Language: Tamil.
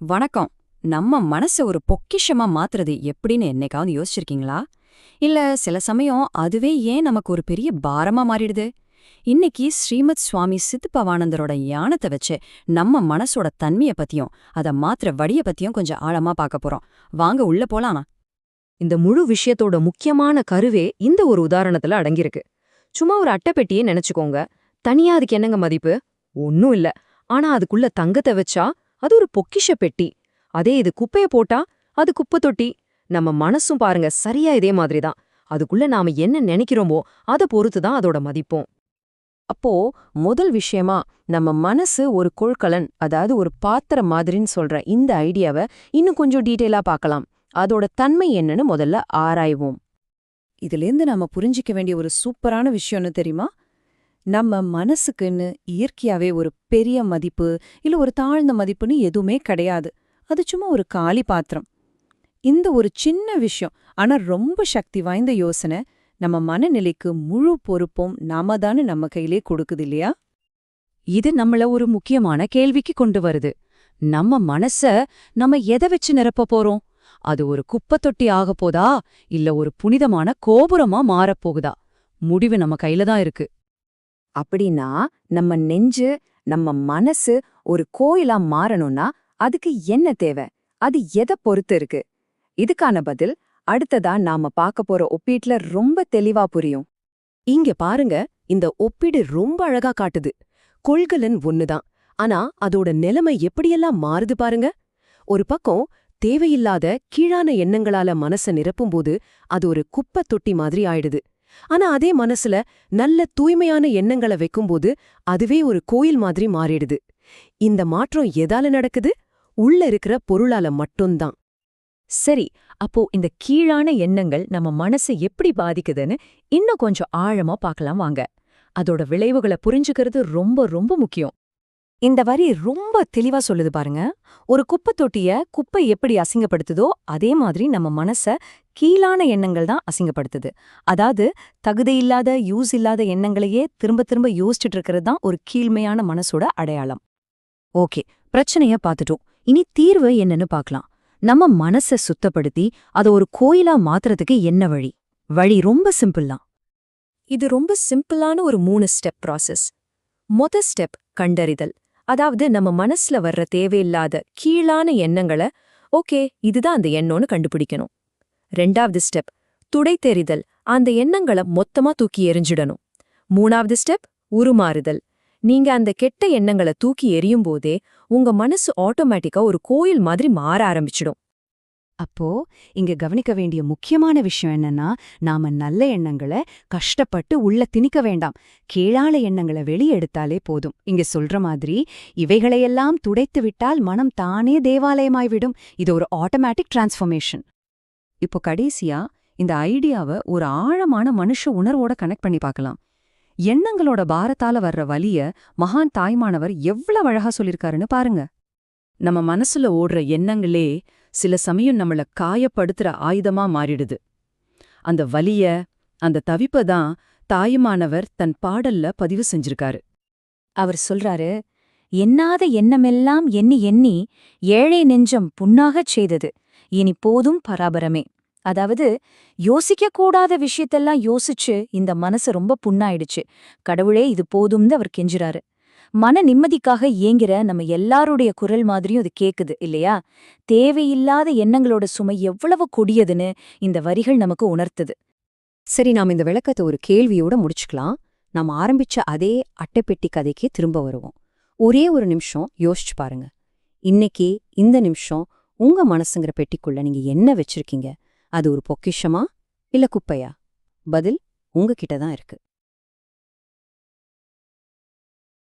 வணக்கம். நம்ம மனச ஒரு பொக்கிஷமா மாத்துறது எப்படின்னு என்னைக்காவது யோசிச்சிருக்கீங்களா? இல்ல சில சமயம் அதுவே ஏன் நமக்கு ஒரு பெரிய பாரமா மாறிடுது? இன்னைக்கு ஸ்ரீமத் சுவாமி சித்துப்பவானந்தரோட யானத்தை வச்சு நம்ம மனசோட தன்மைய பத்தியும் அத மாத்துற வழிய பத்தியும் கொஞ்சம் ஆழமா பார்க்க போறோம். வாங்க உள்ள போலானா இந்த முழு விஷயத்தோட முக்கியமான கருவே இந்த ஒரு உதாரணத்துல அடங்கியிருக்கு. சும்மா ஒரு அட்டைப்பெட்டியே நினைச்சுக்கோங்க. தனியா அதுக்கு என்னங்க மதிப்பு? ஒன்னும் இல்ல. ஆனா அதுக்குள்ள தங்கத்தை வச்சா அது ஒரு பொக்கிஷ பெட்டி. அதே இது குப்பைய போட்டா அது குப்பை தொட்டி. நம்ம மனசும் பாருங்க சரியா இதே மாதிரி தான் அதுக்குள்ள நாம என்ன நினைக்கிறோமோ அதை பொறுத்து தான் அதோட மதிப்போம். அப்போ முதல் விஷயமா நம்ம மனசு ஒரு கொள்கலன் அதாவது ஒரு பாத்திரம் மாதிரின்னு சொல்ற இந்த ஐடியாவை இன்னும் கொஞ்சம் டீட்டெயிலா பார்க்கலாம் அதோட தன்மை என்னன்னு முதல்ல ஆராய்வோம். இதுலேருந்து நாம புரிஞ்சிக்க வேண்டிய ஒரு சூப்பரான விஷயம்னு தெரியுமா? நம்ம மனசுக்குன்னு இயற்கையாவே ஒரு பெரிய மதிப்பு இல்ல ஒரு தாழ்ந்த மதிப்புன்னு எதுவுமே கிடையாது. அது சும்மா ஒரு காலி பாத்திரம். இந்த ஒரு சின்ன விஷயம் ஆனா ரொம்ப சக்தி வாய்ந்த யோசனை நம்ம மனநிலைக்கு முழு பொறுப்பும் நாம தானே நம்ம கையிலே கொடுக்குது இல்லையா? இது நம்மள ஒரு முக்கியமான கேள்விக்கு கொண்டு வருது. நம்ம மனச நம்ம எதை வச்சு நிரப்ப போறோம்? அது ஒரு குப்பை தொட்டி ஆகப் போதா? இல்ல ஒரு புனிதமான கோபுரமா மாறப் போகுதா? முடிவு நம்ம கையில தான் இருக்கு. அப்படின்னா நம்ம நெஞ்சு நம்ம மனசு ஒரு கோயிலா மாறணும்னா அதுக்கு என்ன தேவை? அது எதை பொறுத்து இருக்கு? இதுக்கான பதில் அடுத்ததா நாம பார்க்க போற ஒப்பீட்ல ரொம்ப தெளிவா புரியும். இங்க பாருங்க இந்த ஒப்பீடு ரொம்ப அழகா காட்டுது. கொள்கலன் ஒண்ணுதான். ஆனா அதோட நிலைமை எப்படியெல்லாம் மாறுது பாருங்க. ஒரு பக்கம் தேவையில்லாத கீழான எண்ணங்களால மனச நிரப்பும்போது அது ஒரு குப்பை தொட்டி மாதிரி ஆயிடுது. ஆனா அதே மனசுல நல்ல தூய்மையான எண்ணங்களை வைக்கும்போது அதுவே ஒரு கோயில் மாதிரி மாறிடுது. இந்த மாற்றம் எதால நடக்குது? உள்ள இருக்கிற பொருளால மட்டும்தான். சரி அப்போ இந்த கீழான எண்ணங்கள் நம்ம மனசை எப்படி பாதிக்குதுன்னு இன்னும் கொஞ்சம் ஆழமா பார்க்கலாம் வாங்க. அதோட விளைவுகளை புரிஞ்சுக்கிறது ரொம்ப ரொம்ப முக்கியம். இந்த வரி ரொம்ப தெளிவா சொல்லுது பாருங்க. ஒரு குப்பை தொட்டிய குப்பை எப்படி அசிங்கப்படுத்துதோ அதே மாதிரி நம்ம மனச கீழான எண்ணங்கள் தான் அசிங்கப்படுத்துது. அதாவது தகுதியில்லாத யூஸ் இல்லாத எண்ணங்களையே திரும்ப திரும்ப யோசிச்சுட்டு இருக்கிறது தான் ஒரு கீழ்மையான மனசோட அடையாளம். ஓகே பிரச்சனைய பார்த்துட்டோம் இனி தீர்வு என்னன்னு பார்க்கலாம் நம்ம மனச சுத்தப்படுத்தி அத ஒரு கோயிலா மாத்துறதுக்கு என்ன வழி? வழி ரொம்ப சிம்பிள் தான். இது ரொம்ப சிம்பிளான ஒரு மூணு ஸ்டெப் ப்ராசஸ் மொத ஸ்டெப் கண்டறிதல். அதாவது நம்ம மனசுல வர்ற தேவையில்லாத கீழான எண்ணங்களை ஓகே இதுதான் அந்த எண்ணம்னு கண்டுபிடிக்கணும். ரெண்டாவது ஸ்டெப் துடை தெரிதல். அந்த எண்ணங்களை மொத்தமா தூக்கி எறிஞ்சிடணும். மூணாவது ஸ்டெப் உருமாறுதல். நீங்க அந்த கெட்ட எண்ணங்களை தூக்கி எறியும் போதே உங்க மனசு ஆட்டோமேட்டிக்கா ஒரு கோயில் மாதிரி மாற ஆரம்பிச்சிடும். அப்போ இங்க கவனிக்க வேண்டிய முக்கியமான விஷயம் என்னன்னா நாம நல்ல எண்ணங்களை கஷ்டப்பட்டு உள்ள திணிக்க வேண்டாம். கீழான எண்ணங்களை வெளியெடுத்தாலே போதும். இங்க சொல்ற மாதிரி இவைகளையெல்லாம் துடைத்து விட்டால் மனம் தானே தேவாலயமாய்விடும் இது ஒரு ஆட்டோமேட்டிக் டிரான்ஸ்ஃபர்மேஷன் இப்போ கடைசியா இந்த ஐடியாவை ஒரு ஆழமான மனுஷ உணர்வோட கனெக்ட் பண்ணி பார்க்கலாம். எண்ணங்களோட பாரத்தால வர்ற வலிய மகான் தாய்மானவர் எவ்வளவு அழகா சொல்லிருக்காருன்னு பாருங்க. நம்ம மனசுல ஓடுற எண்ணங்களே சில சமயம் நம்மள காயப்படுத்துற ஆயுதமா மாறிடுது. அந்த வலிய அந்த தவிப்ப தான் தாயுமானவர் தன் பாடல்ல பதிவு செஞ்சிருக்காரு. அவர் சொல்றாரு எண்ணாத எண்ணமெல்லாம் எண்ணி எண்ணி ஏழை நெஞ்சம் புண்ணாகச் செய்தது. இனி போதும் பராபரமே. அதாவது யோசிக்கக்கூடாத விஷயத்தெல்லாம் யோசிச்சு இந்த மனசு ரொம்ப புண்ணாயிடுச்சு. கடவுளே இது போதும்னு அவர் கெஞ்சுறாரு. மன நிம்மதிக்காக ஏங்கிற நம்ம எல்லாருடைய குரல் மாதிரியும் அது கேக்குது இல்லையா? தேவையில்லாத எண்ணங்களோட சுமை எவ்வளவு கொடியதுன்னு இந்த வரிகள் நமக்கு உணர்த்துது. சரி நாம் இந்த விளக்கத்தை ஒரு கேள்வியோட முடிச்சுக்கலாம். நாம் ஆரம்பிச்ச அதே அட்டைப்பெட்டி கதைக்கே திரும்ப வருவோம். ஒரே ஒரு நிமிஷம் யோசிச்சு பாருங்க. இன்னைக்கு இந்த நிமிஷம் உங்க மனசுங்கிற பெட்டிக்குள்ள நீங்க என்ன வச்சிருக்கீங்க? அது ஒரு பொக்கிஷமா இல்ல குப்பையா? பதில் உங்ககிட்ட தான் இருக்கு.